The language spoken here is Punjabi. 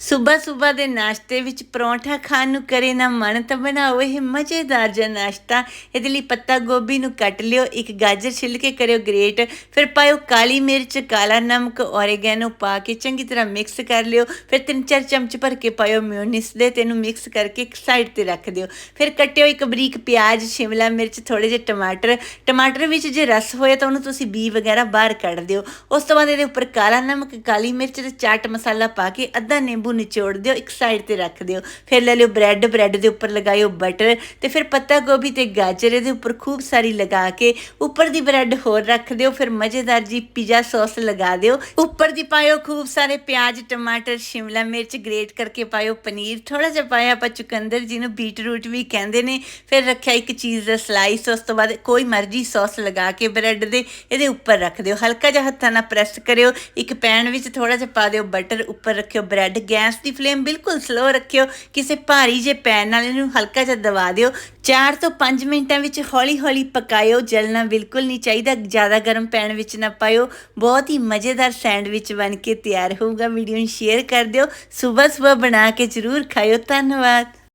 ਸਵੇਰ ਸਵੇਰ ਦੇ ਨਾਸ਼ਤੇ ਵਿੱਚ ਪਰੌਂਠਾ ਖਾਣ ਨੂੰ ਕਰੇ ਨਾ ਮਨ, ਤਾਂ ਬਣਾਓ ਇਹ ਮਜ਼ੇਦਾਰ ਜਿਹਾ ਨਾਸ਼ਤਾ। ਇਹਦੇ ਲਈ ਪੱਤਾ ਗੋਭੀ ਨੂੰ ਕੱਟ ਲਿਓ, ਇੱਕ ਗਾਜਰ ਛਿੱਲ ਕੇ ਕਰਿਓ ਗ੍ਰੇਟ। ਫਿਰ ਪਾਇਓ ਕਾਲੀ ਮਿਰਚ, ਕਾਲਾ ਨਮਕ, ਔਰੇਗੈਨੋ ਪਾ ਕੇ ਚੰਗੀ ਤਰ੍ਹਾਂ ਮਿਕਸ ਕਰ ਲਿਓ। ਫਿਰ ਤਿੰਨ ਚਾਰ ਚਮਚ ਭਰ ਕੇ ਪਾਇਓ ਮਿਓਨਿਸ ਦੇ, ਤੇ ਇਹਨੂੰ ਮਿਕਸ ਕਰਕੇ ਇੱਕ ਸਾਈਡ ਤੇ ਰੱਖ ਦਿਓ। ਫਿਰ ਕੱਟਿਓ ਇੱਕ ਬਰੀਕ ਪਿਆਜ਼, ਸ਼ਿਮਲਾ ਮਿਰਚ ਥੋੜੇ ਜਿਹੇ ਟਮਾਟਰ। ਟਮਾਟਰ ਵਿੱਚ ਜੇ ਰਸ ਹੋਇਆ ਤਾਂ ਉਹਨੂੰ ਤੁਸੀਂ ਬੀ ਵਗੈਰਾ ਬਾਹਰ ਕੱਢ ਦਿਓ। ਉਸ ਤੋਂ ਬਾਅਦ ਇਹਦੇ ਉੱਪਰ ਕਾਲਾ ਨਮਕ, ਕਾਲੀ ਮਿਰਚ ਤੇ ਚਾਟ ਮਸਾਲਾ ਪਾ ਕੇ ਅੱਧਾ ਨਿੰਬੂ ਨਿਚੋੜ ਦਿਓ, ਇੱਕ ਸਾਈਡ ਤੇ ਰੱਖ ਦਿਓ। ਫਿਰ ਲੈ ਲਿਓ ਬ੍ਰੈਡ ਬ੍ਰੈਡ ਦੇ ਉੱਪਰ ਲਗਾਇਓ ਬਟਰ ਤੇ ਫਿਰ ਪੱਤਾ ਗੋਭੀ ਤੇ ਗਾਜਰ ਇਹਦੇ ਉੱਪਰ ਖੂਬ ਸਾਰੀ ਲਗਾ ਕੇ ਉੱਪਰ ਦੀ ਬ੍ਰੈਡ ਹੋਰ ਰੱਖ ਦਿਓ, ਫਿਰ ਮਜ਼ੇਦਾਰ ਜੀ ਪੀਜ਼ਾ ਸੌਸ ਲਗਾ ਦਿਓ। ਉੱਪਰ ਦੀ ਪਾਇਓ ਖੂਬ ਸਾਰੇ ਪਿਆਜ਼, ਟਮਾਟਰ, ਸ਼ਿਮਲਾ ਮਿਰਚ ਗ੍ਰੇਟ ਕਰਕੇ ਪਾਇਓ ਪਨੀਰ। ਥੋੜਾ ਜਿਹਾ ਪਾਇਆ ਆਪਾਂ ਚੁਕੰਦਰ ਜਿਹਨੂੰ ਬੀਟ ਰੂਟ ਵੀ ਕਹਿੰਦੇ ਨੇ। ਫਿਰ ਰੱਖਿਆ ਇੱਕ ਚੀਜ਼ ਦਾ ਸਲਾਈਸ ਉਸ ਤੋਂ ਬਾਅਦ ਕੋਈ ਮਰਜ਼ੀ ਸੌਸ ਲਗਾ ਕੇ ਬ੍ਰੈਡ ਦੇ ਇਹਦੇ ਉੱਪਰ ਰੱਖ ਦਿਓ। ਹਲਕਾ ਜਿਹਾ ਹੱਥਾਂ ਨਾਲ ਪ੍ਰੈਸ ਕਰਿਓ, ਇੱਕ ਪੈਨ ਵਿੱਚ ਥੋੜਾ ਜਿਹਾ ਪਾ ਦਿਓ ਬਟਰ ਉੱਪਰ ਰੱਖਿਓ ਬ੍ਰੈਡ ਗੈਸ ਦੀ ਫਲੇਮ ਬਿਲਕੁਲ ਸਲੋ ਰੱਖਿਓ, ਕਿਸੇ ਭਾਰੀ ਜੇ ਪੈਨ ਨਾਲ ਇਹਨੂੰ ਹਲਕਾ ਜਿਹਾ ਦਬਾ ਦਿਓ। 4 ਤੋਂ 5 ਮਿੰਟਾਂ ਵਿੱਚ ਹੌਲੀ-ਹੌਲੀ ਪਕਾਇਓ ਜਲਣਾ ਬਿਲਕੁਲ ਨਹੀਂ ਚਾਹੀਦਾ, ਜ਼ਿਆਦਾ ਗਰਮ ਪੈਨ ਵਿੱਚ ਨਾ ਪਾਇਓ। ਬਹੁਤ ਹੀ ਮਜ਼ੇਦਾਰ ਸੈਂਡਵਿਚ ਬਣ ਕੇ ਤਿਆਰ ਹੋਊਗਾ, ਵੀਡੀਓ ਨੂੰ ਸ਼ੇਅਰ ਕਰ ਦਿਓ। ਸਵੇਰ ਸਵੇਰ ਬਣਾ ਕੇ ਜ਼ਰੂਰ ਖਾਇਓ। ਧੰਨਵਾਦ।